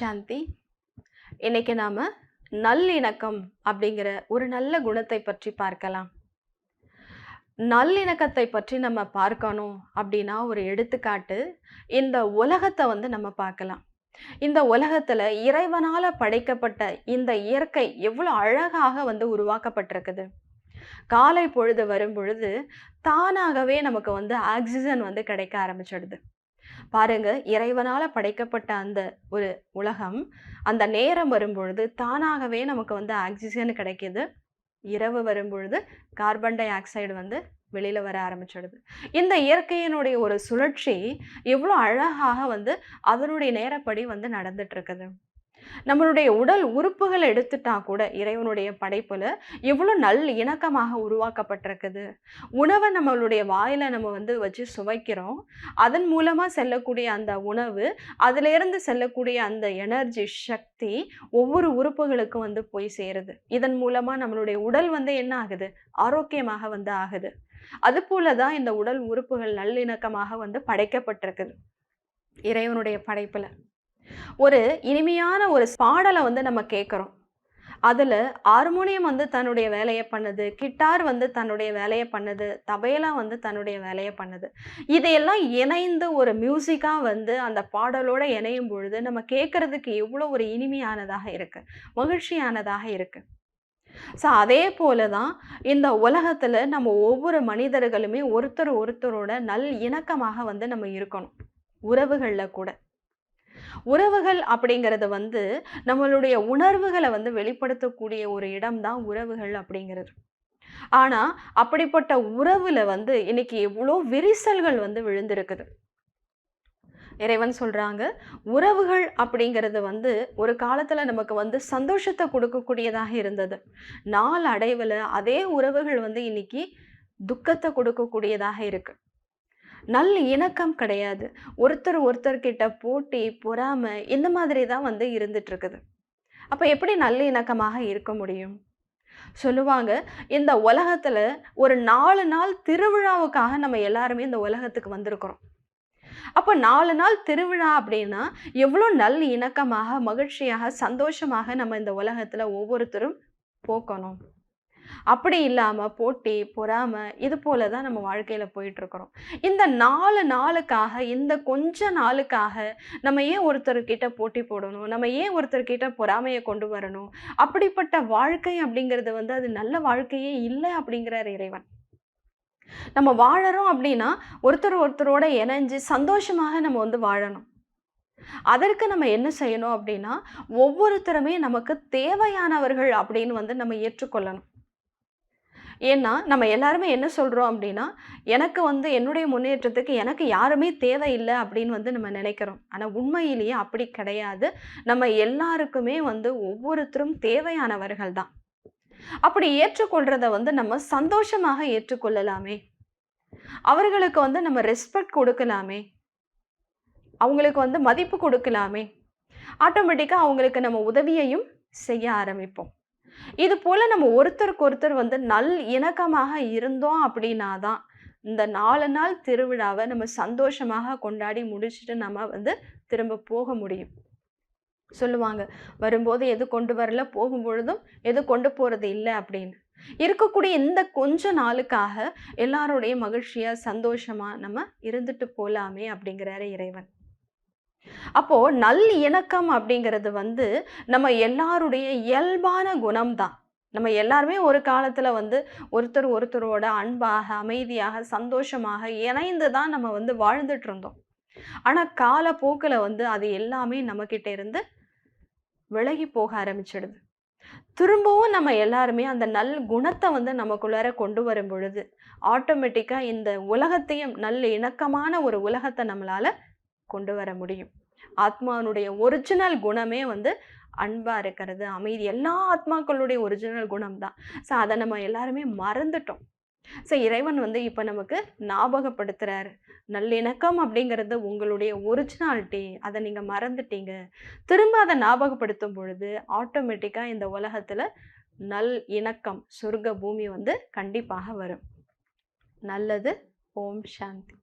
சாந்தி. இன்னைக்கு நாம் நல்லிணக்கம் அப்படிங்கிற ஒரு நல்ல குணத்தை பற்றி பார்க்கலாம். நல்லிணக்கத்தை பற்றி நம்ம பார்க்கணும் அப்படின்னா ஒரு எடுத்துக்காட்டு இந்த உலகத்தை வந்து நம்ம பார்க்கலாம். இந்த உலகத்தில் இறைவனால் படைக்கப்பட்ட இந்த இயற்கை எவ்வளோ அழகாக வந்து உருவாக்கப்பட்டிருக்குது. காலை பொழுது வரும் பொழுது தானாகவே நமக்கு வந்து ஆக்சிஜன் வந்து கிடைக்க ஆரம்பிச்சிடுது. பாருங்க இறைவனால் படைக்கப்பட்ட அந்த ஒரு உலகம் அந்த நேரம் வரும்பொழுது தானாகவே நமக்கு வந்து ஆக்சிஜன் கிடைக்கிது. இரவு வரும்பொழுது கார்பன் டை ஆக்சைடு வந்து வெளியில் வர ஆரம்பிச்சிடுது. இந்த இயற்கையினுடைய ஒரு சுழற்சி எவ்வளோ அழகாக வந்து அதனுடைய நேரப்படி வந்து நடந்துட்டு இருக்குது. நம்மளுடைய உடல் உறுப்புகள் எடுத்துட்டா கூட இறைவனுடைய படைப்பில் எவ்வளோ நல் இணக்கமாக உருவாக்கப்பட்டிருக்குது. உணவை நம்மளுடைய வாயில நம்ம வந்து வச்சு சுவைக்கிறோம். அதன் மூலமா செல்லக்கூடிய அந்த உணவு அதுல இருந்து செல்லக்கூடிய அந்த எனர்ஜி சக்தி ஒவ்வொரு உறுப்புகளுக்கும் வந்து போய் சேருது. இதன் மூலமாக நம்மளுடைய உடல் வந்து என்ன ஆகுது? ஆரோக்கியமாக வந்து ஆகுது. அது போலதான் இந்த உடல் உறுப்புகள் நல்லிணக்கமாக வந்து படைக்கப்பட்டிருக்குது. இறைவனுடைய படைப்பில். ஒரு இனிமையான ஒரு பாடலை வந்து நம்ம கேட்குறோம். அதில் ஹார்மோனியம் வந்து தன்னுடைய வேலையை பண்ணுது கிட்டார் வந்து தன்னுடைய வேலையை பண்ணுது தபேலா வந்து தன்னுடைய வேலையை பண்ணுது. இதையெல்லாம் இணைந்து ஒரு மியூசிக்காக வந்து அந்த பாடலோடு இணையும் பொழுது நம்ம கேட்குறதுக்கு எவ்வளோ ஒரு இனிமையானதாக இருக்குது மகிழ்ச்சியானதாக இருக்குது ஸோ அதே போல தான் இந்த உலகத்தில் நம்ம ஒவ்வொரு மனிதர்களுமே ஒருத்தர் ஒருத்தரோட நல் இணக்கமாக வந்து நம்ம இருக்கணும் உறவுகளில் கூட. உறவுகள் அப்படிங்கிறது வந்து நம்மளுடைய உணர்வுகளை வந்து வெளிப்படுத்தக்கூடிய ஒரு இடம் தான் உறவுகள் அப்படிங்கிறது. ஆனால் அப்படிப்பட்ட உறவில் வந்து இன்னைக்கு எவ்வளோ விரிசல்கள் வந்து விழுந்திருக்குது. இறைவன் சொல்கிறாங்க உறவுகள் அப்படிங்கிறது வந்து ஒரு காலத்தில் நமக்கு வந்து சந்தோஷத்தை கொடுக்கக்கூடியதாக இருந்தது. நாள் அடைவில் அதே உறவுகள் வந்து இன்னைக்கு துக்கத்தை கொடுக்கக்கூடியதாக இருக்கு. நல்ல இணக்கம் கிடையாது. ஒருத்தர் ஒருத்தர்கிட்ட போட்டி பொறாமை இந்த மாதிரி தான் வந்து இருந்துட்டு இருக்குது எப்படி நல்ல இணக்கமாக இருக்க முடியும்? சொல்லுவாங்க இந்த உலகத்துல ஒரு நாலு நாள் திருவிழாவுக்காக நம்ம எல்லாருமே இந்த உலகத்துக்கு வந்திருக்கிறோம். அப்போ நாலு நாள் திருவிழா அப்படின்னா எவ்வளோ நல்ல இணக்கமாக மகிழ்ச்சியாக சந்தோஷமாக நம்ம இந்த உலகத்துல ஒவ்வொருத்தரும் போக்கணும். அப்படி இல்லாமல் போட்டி பொறாமை இது போல தான் நம்ம வாழ்க்கையில் போயிட்டுருக்குறோம். இந்த நாலு நாளுக்காக இந்த கொஞ்ச நாளுக்காக நம்ம ஏன் ஒருத்தர்கிட்ட போட்டி போடணும்? நம்ம ஏன் ஒருத்தர்கிட்ட பொறாமையை கொண்டு வரணும்? அப்படிப்பட்ட வாழ்க்கை அப்படிங்கிறது வந்து அது நல்ல வாழ்க்கையே இல்லை அப்படிங்கிறார் இறைவன். நம்ம வாழறோம் அப்படின்னா ஒருத்தர் ஒருத்தரோட இணைஞ்சு சந்தோஷமாக நம்ம வந்து வாழணும். அதற்கு நம்ம என்ன செய்யணும் அப்படின்னா ஒவ்வொருத்தருமே நமக்கு தேவையானவர்கள் அப்படின்னு வந்து நம்ம ஏற்றுக்கொள்ளணும். ஏன்னா நம்ம எல்லாருமே என்ன சொல்கிறோம் அப்படின்னா எனக்கு வந்து என்னுடைய முன்னேற்றத்துக்கு எனக்கு யாருமே தேவையில்லை அப்படின்னு வந்து நம்ம நினைக்கிறோம். ஆனால் உண்மையிலேயே அப்படி கிடையாது. நம்ம எல்லாருக்குமே வந்து ஒவ்வொருத்தரும் தேவையானவர்கள் தான். அப்படி ஏற்றுக்கொள்கிறத வந்து நம்ம சந்தோஷமாக ஏற்றுக்கொள்ளலாமே. அவர்களுக்கு வந்து நம்ம ரெஸ்பெக்ட் கொடுக்கலாமே. அவங்களுக்கு வந்து மதிப்பு கொடுக்கலாமே. ஆட்டோமேட்டிக்காக அவங்களுக்கு நம்ம உதவியையும் செய்ய ஆரம்பிப்போம். இது போல் நம்ம ஒருத்தருக்கு ஒருத்தர் வந்து நல் இணக்கமாக இருந்தோம் அப்படின்னா தான் இந்த நாலு நாள் திருவிழாவை நம்ம சந்தோஷமாக கொண்டாடி முடிச்சுட்டு நம்ம வந்து திரும்ப போக முடியும். சொல்லுவாங்க வரும்போது எது கொண்டு வரல போகும்பொழுதும் எது கொண்டு போகிறது இல்லை அப்படின்னு. இருக்கக்கூடிய இந்த கொஞ்ச நாளுக்காக எல்லாருடைய மகிழ்ச்சியாக சந்தோஷமாக நம்ம இருந்துட்டு போகலாமே அப்படிங்கிறாரு இறைவன். அப்போது நல் இணக்கம் அப்படிங்கிறது வந்து நம்ம எல்லாருடைய இயல்பான குணம்தான். நம்ம எல்லாருமே ஒரு காலத்தில் வந்து ஒருத்தர் ஒருத்தரோட அன்பாக அமைதியாக சந்தோஷமாக இணைந்து தான் நம்ம வந்து வாழ்ந்துட்டு இருந்தோம் ஆனால் காலப்போக்கில் வந்து அது எல்லாமே நம்மக்கிட்ட இருந்து விலகி போக ஆரம்பிச்சிடுது. திரும்பவும் நம்ம எல்லாருமே அந்த நல் குணத்தை வந்து நமக்குள்ளார கொண்டு வரும் பொழுது ஆட்டோமேட்டிக்காக இந்த உலகத்தையும் நல்ல இணக்கமான ஒரு உலகத்தை நம்மளால் கொண்டு வர முடியும். ஆத்மானுடைய ஒரிஜினல் குணமே வந்து அன்பாக இருக்கிறது. அமைதி. எல்லா ஆத்மாக்களுடைய ஒரிஜினல் குணம் தான் ஸோ அதை நம்ம எல்லாருமே மறந்துட்டோம். ஸோ இறைவன் வந்து இப்போ நமக்கு ஞாபகப்படுத்துகிறார் நல்லிணக்கம் அப்படிங்கிறது உங்களுடைய ஒரிஜினாலிட்டி அதை நீங்கள் மறந்துட்டீங்க. திரும்ப அதை ஞாபகப்படுத்தும் பொழுது ஆட்டோமேட்டிக்காக இந்த உலகத்தில் நல் இணக்கம் சொர்க்க பூமி வந்து கண்டிப்பாக வரும். நல்லது. ஓம் சாந்தி.